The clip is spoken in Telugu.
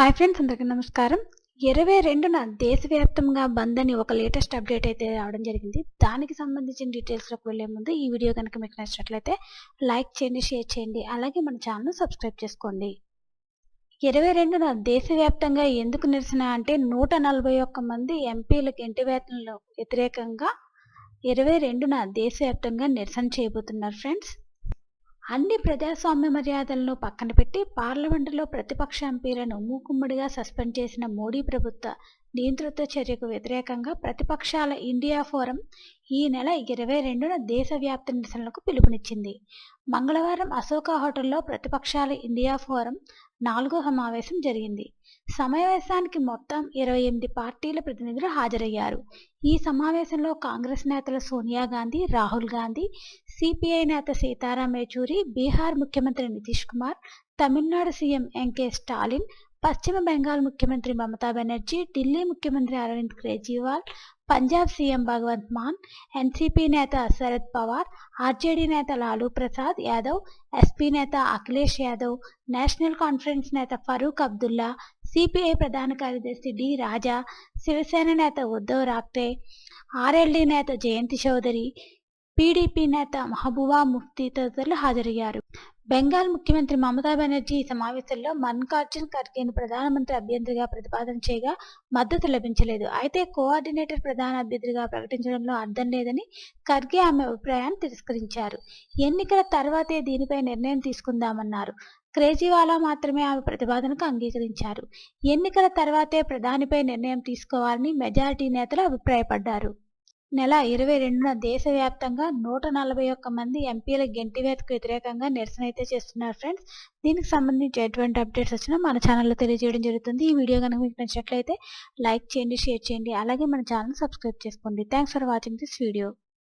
హాయ్ ఫ్రెండ్స్ అందరికీ నమస్కారం. ఇరవై రెండున దేశవ్యాప్తంగా బంద్ అని ఒక లేటెస్ట్ అప్డేట్ అయితే రావడం జరిగింది. దానికి సంబంధించిన డీటెయిల్స్లోకి వెళ్ళే ముందు ఈ వీడియో కనుక మీకు నచ్చినట్లయితే లైక్ చేయండి షేర్ చేయండి అలాగే మన ఛానల్ సబ్స్క్రైబ్ చేసుకోండి. ఇరవై రెండున దేశవ్యాప్తంగా ఎందుకు నిరసన అంటే నూట నలభై ఒక్క మంది ఎంపీలకు ఇంటి వేతనలు వ్యతిరేకంగా ఇరవై రెండున దేశవ్యాప్తంగా నిరసన చేయబోతున్నారు ఫ్రెండ్స్. అన్ని ప్రజాస్వామ్య మర్యాదలను పక్కన పెట్టి పార్లమెంటులో ప్రతిపక్ష ఎంపీలను మూకుమ్మడిగా సస్పెండ్ చేసిన మోడీ ప్రభుత్వ నియంతృత్వ చర్యకు వ్యతిరేకంగా ప్రతిపక్షాల ఇండియా ఫోరం ఈ నెల ఇరవై రెండున దేశవ్యాప్త నిరసనలకు పిలుపునిచ్చింది. మంగళవారం అశోక హోటల్లో ప్రతిపక్షాల ఇండియా ఫోరం నాలుగో సమావేశం జరిగింది. సమావేశానికి మొత్తం ఇరవై ఎనిమిది పార్టీల ప్రతినిధులు హాజరయ్యారు. ఈ సమావేశంలో కాంగ్రెస్ నేతలు సోనియా గాంధీ రాహుల్ గాంధీ సిపిఐ నేత సీతారాం యేచూరి బీహార్ ముఖ్యమంత్రి నితీష్ కుమార్ తమిళనాడు సీఎం ఎంకే స్టాలిన్ పశ్చిమ బెంగాల్ ముఖ్యమంత్రి మమతా బెనర్జీ ఢిల్లీ ముఖ్యమంత్రి అరవింద్ కేజ్రీవాల్ పంజాబ్ సీఎం భగవంత్ మాన్ ఎన్సీపీ నేత శరద్ పవార్ ఆర్జేడీ నేత లాలూ ప్రసాద్ యాదవ్ ఎస్పీ నేత అఖిలేష్ యాదవ్ నేషనల్ కాన్ఫరెన్స్ నేత ఫరూక్ అబ్దుల్లా సిపిఐ ప్రధాన కార్యదర్శి డి రాజా శివసేన నేత ఉద్ధవ్ రాక్టే ఆర్ఎల్డీ నేత జయంతి చౌదరి పీడీపీ నేత మహబూబా ముఫ్తీ తదితరులు హాజరయ్యారు. బెంగాల్ ముఖ్యమంత్రి మమతా బెనర్జీ ఈ సమావేశంలో మల్లికార్జున్ ఖర్గేను ప్రధానమంత్రి అభ్యర్థిగా ప్రతిపాదన చేయగా మద్దతు లభించలేదు. అయితే కోఆర్డినేటర్ ప్రధాన అభ్యర్థిగా ప్రకటించడంలో అర్థం లేదని ఖర్గే ఆమె అభిప్రాయాన్ని తిరస్కరించారు. ఎన్నికల తర్వాతే దీనిపై నిర్ణయం తీసుకుందామన్నారు. క్రేజీవాలా మాత్రమే ఆమె ప్రతిపాదనకు అంగీకరించారు. ఎన్నికల తర్వాతే ప్రధానిపై నిర్ణయం తీసుకోవాలని మెజారిటీ నేతలు అభిప్రాయపడ్డారు. నెల ఇరవై రెండున దేశవ్యాప్తంగా నూట నలభై ఒక్క మంది ఎంపీల గెంటివేతకు వ్యతిరేకంగా నిరసన అయితే చేస్తున్నారు ఫ్రెండ్స్. దీనికి సంబంధించి ఎటువంటి అప్డేట్స్ వచ్చినా మన ఛానల్లో తెలియజేయడం జరుగుతుంది. ఈ వీడియో కనుక మీకు నచ్చినట్లయితే లైక్ చేయండి షేర్ చేయండి అలాగే మన ఛానల్ సబ్స్క్రైబ్ చేసుకోండి. Thanks for watching this video.